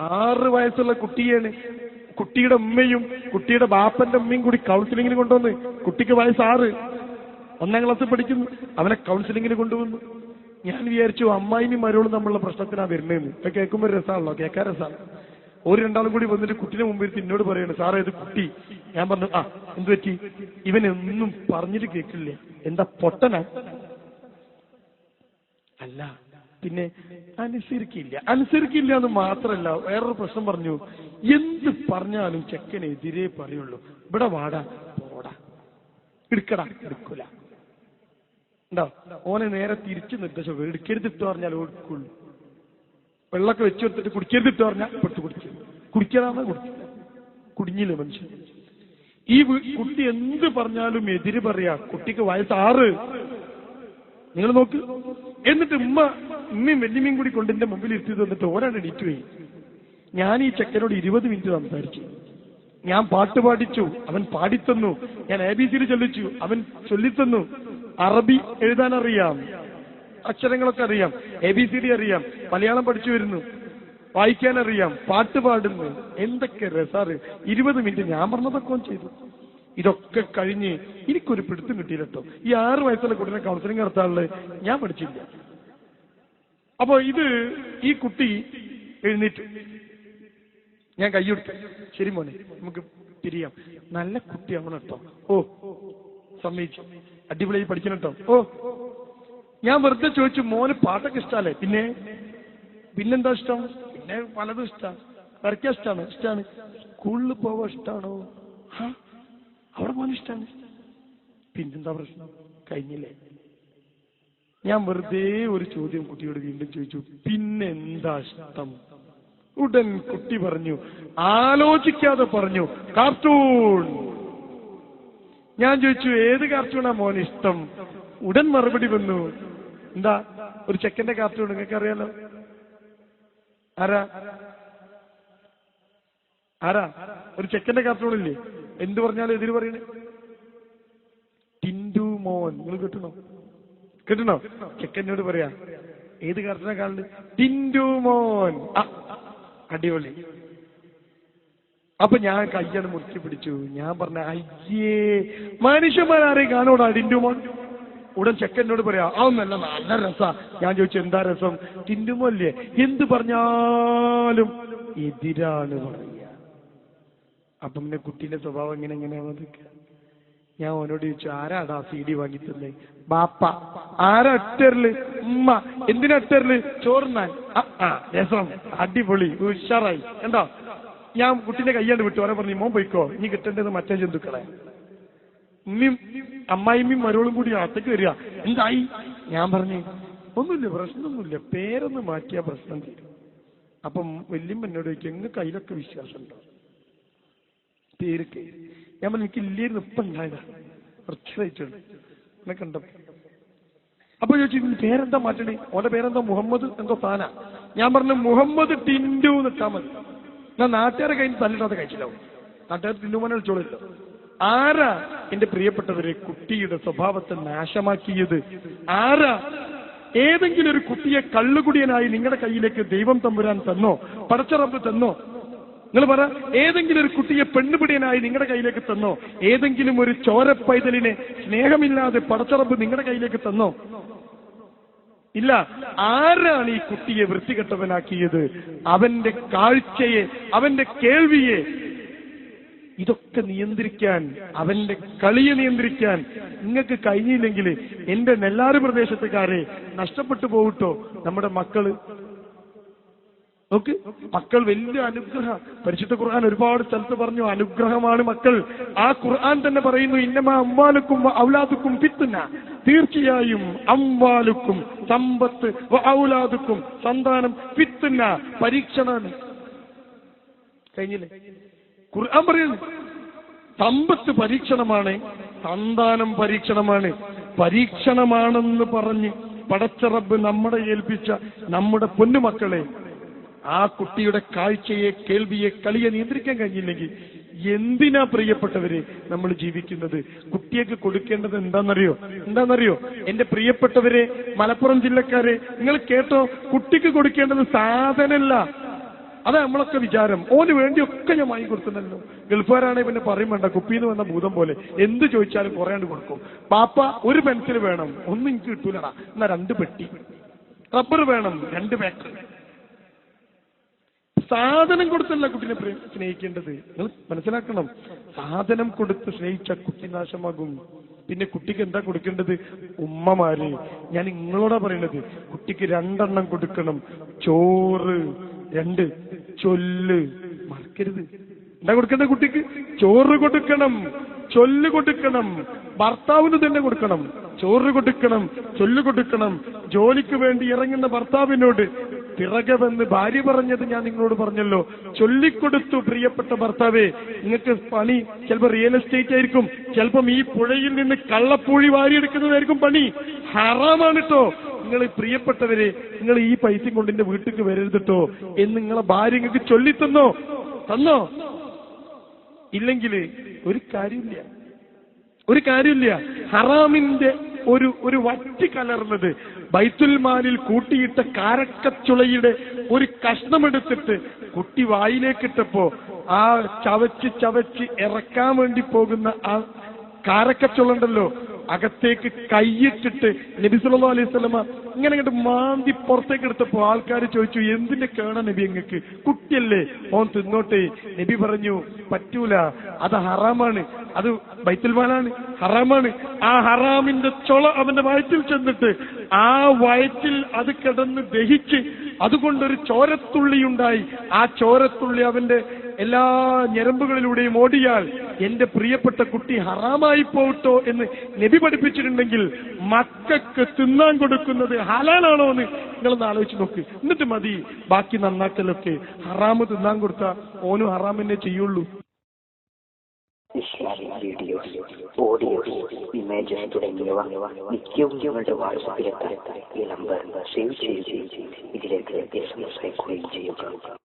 ആറ് വയസ്സുള്ള കുട്ടിയാണ്. കുട്ടിയുടെ ഉമ്മയും കുട്ടിയുടെ ബാപ്പന്റെ ഉമ്മയും കൂടി കൗൺസിലിങ്ങിന് കൊണ്ടുവന്ന് കുട്ടിക്ക് വയസ്സ് ആറ്. ഒന്നാം ക്ലാസ്സിൽ പഠിക്കുന്നു. അവനെ കൗൺസിലിങ്ങിന് കൊണ്ടുവന്നു. ഞാൻ വിചാരിച്ചു അമ്മായിനും മരോളും തമ്മിലുള്ള പ്രശ്നത്തിനാ വരുന്നതെന്ന്. ഇപ്പൊ കേൾക്കുമ്പോൾ രസമാണല്ലോ കേൾക്കാൻ രസമാണ് ഒരു രണ്ടാളും കൂടി വന്നിട്ട് കുട്ടിനെ മുമ്പിൽ എന്നോട് പറയാണ് സാറേ ഇത് കുട്ടി. ഞാൻ പറഞ്ഞു ആ എന്ത് പറ്റി? ഇവനൊന്നും പറഞ്ഞിട്ട് കേൾക്കില്ല. എന്താ പൊട്ടന? അല്ല പിന്നെ അനുസരിക്കില്ല. അനുസരിക്കില്ല എന്ന് മാത്രല്ല വേറൊരു പ്രശ്നം പറഞ്ഞു. എന്ത് പറഞ്ഞാലും ചെക്കനെതിരെ പറയുള്ളൂ. ഇവിടെ വാടാ പോടാ. എടുക്കടാ എടുക്കൂല. ഉണ്ടോ? ഓനെ നേരെ തിരിച്ചു നിർദ്ദേശം എടുക്കരുത് ഇട്ട് പറഞ്ഞാൽ എടുക്കുള്ളൂ വെള്ളമൊക്കെ വെച്ചു കൊടുത്തിട്ട് കുടിക്കരുത് ഇട്ട് പറഞ്ഞാൽ പെട്ട് കുടിക്കും. കുടിക്കാതാണ് കുടിച്ചു കുടിഞ്ഞില്ല മനുഷ്യൻ? ഈ കുട്ടി എന്ത് പറഞ്ഞാലും എതിര് പറയാ. കുട്ടിക്ക് വയസ്സാറ് നിങ്ങൾ നോക്ക്. എന്നിട്ട് ഉമ്മ ഉമ്മയും വല്യമ്മയും കൂടി കൊണ്ട് എന്റെ മുമ്പിൽ ഇരുത്തി തന്നിട്ട് ഓരാണ് എണീറ്റ് പോയി. ഞാൻ ഈ ചെക്കനോട് ഇരുപത് മിനിറ്റ് സംസാരിച്ചു. ഞാൻ പാട്ട് പാടിച്ചു അവൻ പാടിത്തന്നു. ഞാൻ എ ബി സിയിൽ ചൊല്ലിച്ചു അവൻ ചൊല്ലിത്തന്നു. അറബി എഴുതാൻ അറിയാം അക്ഷരങ്ങളൊക്കെ അറിയാം. എ ബി സി ഡി അറിയാം. മലയാളം പഠിച്ചു വരുന്നു. വായിക്കാൻ അറിയാം പാട്ട് പാടുന്നു. എന്തൊക്കെ രസാറ് ഇരുപത് മിനിറ്റ് ഞാൻ പറഞ്ഞതൊക്കെ ചെയ്തു. ഇതൊക്കെ കഴിഞ്ഞ് എനിക്കൊരു പിടുത്തം കിട്ടിയില്ല കേട്ടോ ഈ ആറ് വയസ്സുള്ള കുട്ടീനെ കൗൺസിലിംഗ് നടത്താനുള്ളത് ഞാൻ പഠിച്ചില്ല. അപ്പൊ ഇത് ഈ കുട്ടി എഴുന്നേറ്റ്. ഞാൻ കൈയ്യെടുത്തു ശരി മോനെ നമുക്ക് പിരിയാം നല്ല കുട്ടിയാവണം കേട്ടോ. ഓ സമ്മതിച്ചു. അടിപൊളിയായി പഠിക്കണം കേട്ടോ. ഓ ഞാൻ വെറുതെ ചോദിച്ചു മോന് പാട്ടൊക്കെ ഇഷ്ടാലേ പിന്നെ? പിന്നെന്താ ഇഷ്ടം? പിന്നെ പലതും ഇഷ്ടം. വരയ്ക്കാൻ ഇഷ്ടമാണ് ഇഷ്ടമാണ് സ്കൂളിൽ പോവാൻ ഇഷ്ടമാണോ അവിടെ പോകാൻ ഇഷ്ടമാണ് പിന്നെന്താ പ്രശ്നം? കഴിഞ്ഞില്ലേ? ഞാൻ വെറുതെ ഒരു ചോദ്യം കുട്ടിയോട് വീണ്ടും ചോദിച്ചു. പിന്നെന്താ ഇഷ്ടം? ഉടൻ കുട്ടി പറഞ്ഞു. ആലോചിക്കാതെ പറഞ്ഞു. കാർട്ടൂൺ. ഞാൻ ചോദിച്ചു ഏത് കാർട്ടൂണാ മോൻ ഇഷ്ടം? ഉടൻ മറുപടി വന്നു. എന്താ ഒരു ചെക്കന്റെ കാർട്ടൂൺ നിങ്ങൾക്ക് അറിയാലോ ആരാ? ആരാ? ഒരു ചെക്കന്റെ കാർട്ടൂൺ ഇല്ലേ? എന്ത് പറഞ്ഞാലും എതിര് പറയണേ. ടിൻഡു മോൻ. നിങ്ങൾ കിട്ടണോ കിട്ടണോ? ചെക്കനോട് പറയാ ഏത് കാർട്ടൂണാ കാണുന്നത് ടിൻഡു മോൻ. അടിപൊളി. അപ്പൊ ഞാൻ കയ്യാണ് മുറുക്കി പിടിച്ചു. ഞാൻ പറഞ്ഞ അയ്യേ മനുഷ്യന്മാരെ കാണൂടാ ടിൻഡു മോൻ. ഉടൻ ചെക്കനോട് പറയാ അതൊന്നല്ല നല്ല രസാ. ഞാൻ ചോദിച്ചു എന്താ രസം? ടിൻഡുമോ അല്ലേ എന്ത് പറഞ്ഞാലും എതിരാണ് പറയുക അപ്പൊ പിന്നെ കുട്ടീന്റെ സ്വഭാവം എങ്ങനെ എങ്ങനെയാ അതൊക്കെ? ഞാൻ അവനോട് ചോദിച്ചു ആരാടാ സി ഡി വാങ്ങി ബാപ്പ. ആരാ അട്ടറിൽ ഉമ്മ. എന്തിനാ അട്ടറിൽ ചോറുന്നാൻ രസം. അടിപൊളി. ഉഷാറായി. എന്താ? ഞാൻ കുട്ടീന്റെ കയ്യാണ്ട് വിട്ടു. അവനെ പറഞ്ഞു മോൻ പോയിക്കോ. ഇനി കിട്ടേണ്ടത് മറ്റേ ജന്തുക്കളെ. ഉമ്മയും അമ്മായിമ്മയും മരോളും കൂടി അകത്തേക്ക് വരിക. എന്തായി? ഞാൻ പറഞ്ഞു ഒന്നുമില്ല പ്രശ്നമൊന്നുമില്ല. പേരൊന്ന് മാറ്റിയാ പ്രശ്നം തീരും. അപ്പം വല്യമ്മ എന്നോട് ചോദിക്കും എങ്ങ് കയ്യിലൊക്കെ വിശ്വാസമുണ്ടോ? പേരൊക്കെ ഞാൻ പറഞ്ഞു എനിക്ക് ഇല്ലായിരുന്നു ഇപ്പം ഉണ്ടായതാ കുറച്ചായിട്ടുണ്ട് അപ്പൊ ചോദിച്ചു ഇതിന് പേരെന്താ മാറ്റണേ? ഓന്റെ പേരെന്താ? മുഹമ്മദ് എന്തോ താനാ ഞാൻ പറഞ്ഞു മുഹമ്മദ് ടിൻഡു എന്നിട്ടാ മതി. ഞാൻ നാട്ടുകാരെ കയ്യിൽ തല്ലിടാതെ കഴിച്ചില്ലാവും നാട്ടുകാർ ടിൻഡുമോനെ വിളിച്ചോളില്ല. ആരാ എന്റെ പ്രിയപ്പെട്ടവരെ കുട്ടിയുടെ സ്വഭാവത്തെ നാശമാക്കിയത്? ആരാ ഏതെങ്കിലും ഒരു കുട്ടിയെ കള്ളുകുടിയനായി നിങ്ങളുടെ കയ്യിലേക്ക് ദൈവം തമ്പുരാൻ തന്നോ? പടച്ചറമ്പ് തന്നോ? നിങ്ങൾ പറ ഏതെങ്കിലും ഒരു കുട്ടിയെ പെണ്ണുപിടിയനായി നിങ്ങളുടെ കയ്യിലേക്ക് തന്നോ? ഏതെങ്കിലും ഒരു ചോര പൈതലിനെ സ്നേഹമില്ലാതെ പടച്ചറമ്പ് നിങ്ങളുടെ കയ്യിലേക്ക് തന്നോ? ഇല്ല. ആരാണ് ഈ കുട്ടിയെ വൃത്തികെട്ടവനാക്കിയത്? അവന്റെ കാഴ്ചയെ അവന്റെ കേൾവിയെ. ഇതൊക്കെ നിയന്ത്രിക്കാൻ അവന്റെ കളിയെ നിയന്ത്രിക്കാൻ നിങ്ങൾക്ക് കഴിഞ്ഞില്ലെങ്കിൽ എന്റെ നെല്ലാറ് പ്രദേശത്തുകാരെ നഷ്ടപ്പെട്ടു പോകട്ടോ. നമ്മുടെ മക്കൾ നോക്ക് മക്കൾ വലിയ അനുഗ്രഹം പരിശുദ്ധ ഖുർആൻ ഒരുപാട് സ്ഥലത്ത് പറഞ്ഞു അനുഗ്രഹമാണ് മക്കൾ. ആ ഖുർആൻ തന്നെ പറയുന്നു ഇന്നമാ അമ്മാലുക്കും ഔലാദുക്കും പിത്തുന്ന തീർച്ചയായും അമ്മാലുക്കും സമ്പത്ത് ഔലാദുക്കും സന്താനം പിത്തുന്ന പരീക്ഷണാണ് കഴിഞ്ഞില്ലേ? ഖുർആൻ പറയുന്നു സമ്പത്ത് പരീക്ഷണമാണ് സന്താനം പരീക്ഷണമാണ് പരീക്ഷണമാണെന്ന് പറഞ്ഞ് പടച്ചറബ് നമ്മളെ ഏൽപ്പിച്ച നമ്മുടെ പൊന്നുമക്കളെ ആ കുട്ടിയുടെ കാഴ്ചയെ കേൾവിയെ കളിയെ നിയന്ത്രിക്കാൻ കഴിഞ്ഞില്ലെങ്കിൽ എന്തിനാ പ്രിയപ്പെട്ടവരെ നമ്മൾ ജീവിക്കുന്നത്? കുട്ടിയൊക്കെ കൊടുക്കേണ്ടത് എന്താണെന്നറിയോ? എന്താണെന്നറിയോ? എന്റെ പ്രിയപ്പെട്ടവരെ മലപ്പുറം ജില്ലക്കാരെ നിങ്ങൾ കേട്ടോ? കുട്ടിക്ക് കൊടുക്കേണ്ടത് സാധനമല്ല. അതാ നമ്മളൊക്കെ വിചാരം. ഓന് വേണ്ടിയൊക്കെ ഞാൻ വാങ്ങി കൊടുക്കുന്നല്ലോ. ഗൾഫുകാരാണെ പിന്നെ പറയും വേണ്ട കുപ്പിന്ന് വന്ന ഭൂതം പോലെ. എന്ത് ചോദിച്ചാലും കുറയാണ്ട് കൊടുക്കും. പാപ്പ ഒരു പെൻസിൽ വേണം. ഒന്നും എനിക്ക് കിട്ടൂലടാ. എന്നാ രണ്ട് പെട്ടി. റബ്ബർ വേണം രണ്ട് പേക്കർ സാധനം കൊടുത്തല്ല കുട്ടിനെ സ്നേഹിക്കേണ്ടത്. നിങ്ങൾ മനസ്സിലാക്കണം. സാധനം കൊടുത്ത് സ്നേഹിച്ച കുട്ടി നാശമാകും. പിന്നെ കുട്ടിക്ക് എന്താ കൊടുക്കേണ്ടത്? ഉമ്മമാര്. ഞാൻ നിങ്ങളോടാ പറയുന്നത് കുട്ടിക്ക് രണ്ടെണ്ണം കൊടുക്കണം. ചോറ് രണ്ട് ചൊല്ല്. മറക്കരുത്. എന്താ കൊടുക്കേണ്ടത് കുട്ടിക്ക്? ചോറ് കൊടുക്കണം. ചൊല്ല് കൊടുക്കണം. ഭർത്താവിന് തന്നെ കൊടുക്കണം. ചോറ് കൊടുക്കണം. ചൊല്ല് കൊടുക്കണം. ജോലിക്ക് വേണ്ടി ഇറങ്ങുന്ന ഭർത്താവിനോട് പിറകെ വന്ന് ഭാര്യ പറഞ്ഞത് ഞാൻ നിങ്ങളോട് പറഞ്ഞല്ലോ. ചൊല്ലിക്കൊടുത്തു പ്രിയപ്പെട്ട ഭർത്താവേ നിങ്ങൾക്ക് പണി ചിലപ്പോൾ റിയൽ എസ്റ്റേറ്റ് ആയിരിക്കും ചിലപ്പം ഈ പുഴയിൽ നിന്ന് കള്ളപ്പൂഴി വാരിയെടുക്കുന്നതായിരിക്കും പണി. ഹറാമാണ് കേട്ടോ നിങ്ങൾ പ്രിയപ്പെട്ടവരെ നിങ്ങൾ ഈ പൈസ കൊണ്ട് എന്റെ വീട്ടിലേക്ക് വരരുതിട്ടോ എന്ന് നിങ്ങളെ ഭാര്യ നിങ്ങൾക്ക് ചൊല്ലിത്തന്നോ? തന്നോ? ഇല്ലെങ്കിൽ ഒരു കാര്യമില്ല ഒരു കാര്യമില്ല ഹറാമിന്റെ ഒരു ഒരു വറ്റി കലർന്നത്. ബൈത്തുൽമാലിൽ കൂട്ടിയിട്ട കാരക്കച്ചുളയുടെ ഒരു കഷ്ണമെടുത്തിട്ട് കുട്ടി വായിലേക്കിട്ടപ്പോ ആ ചവച്ച് ചവച്ച് ഇറക്കാൻ വേണ്ടി പോകുന്ന ആ കാരക്കച്ചുളുണ്ടല്ലോ അകത്തേക്ക് കൈയിട്ടിട്ട് നബി സല്ലല്ലാഹു അലൈഹി സ്വലമ ഇങ്ങനെ ഇങ്ങോട്ട് മാന്തി പുറത്തേക്ക് എടുത്തപ്പോ ആൾക്കാർ ചോദിച്ചു എന്തിന്റെ കേണ നബി എങ്ങക്ക് കുട്ടിയല്ലേ? ഓൻ തിന്നോട്ടെ. നബി പറഞ്ഞു പറ്റൂല. അത് ഹറാമാണ്. അത് ബൈത്തുൽമാലാണ് ഹറാമാണ്. ആ ഹറാമിന്റെ ചൊള അവന്റെ വയറ്റിൽ ചെന്നിട്ട് ആ വയറ്റിൽ അത് കിടന്ന് ദഹിച്ച് അതുകൊണ്ടൊരു ചോരത്തുള്ളി ഉണ്ടായി. ആ ചോരത്തുള്ളി അവന്റെ എല്ലാ ഞരമ്പുകളിലൂടെയും ഓടിയാൽ എന്റെ പ്രിയപ്പെട്ട കുട്ടി ഹറാമായി പോകട്ടോ എന്ന് നബി പഠിപ്പിച്ചിട്ടുണ്ടെങ്കിൽ മക്കൾക്ക് തിന്നാൻ കൊടുക്കുന്നത് ഹലാലാണോ എന്ന് നിങ്ങളൊന്ന് ആലോചിച്ച് നോക്ക്. എന്നിട്ട് മതി. ബാക്കി നന്നാക്കലൊക്കെ. ഹറാമ് തിന്നാൻ കൊടുത്ത ഓനും ഹറാമിനെ ചെയ്യുള്ളൂ. ഇസ്ലാമിക് തുടങ്ങിയവ ഈ നമ്പർ സേവ് ചെയ്യുകയും ഇതിലേക്ക് എസ് എം എസ് ചെയ്യുക.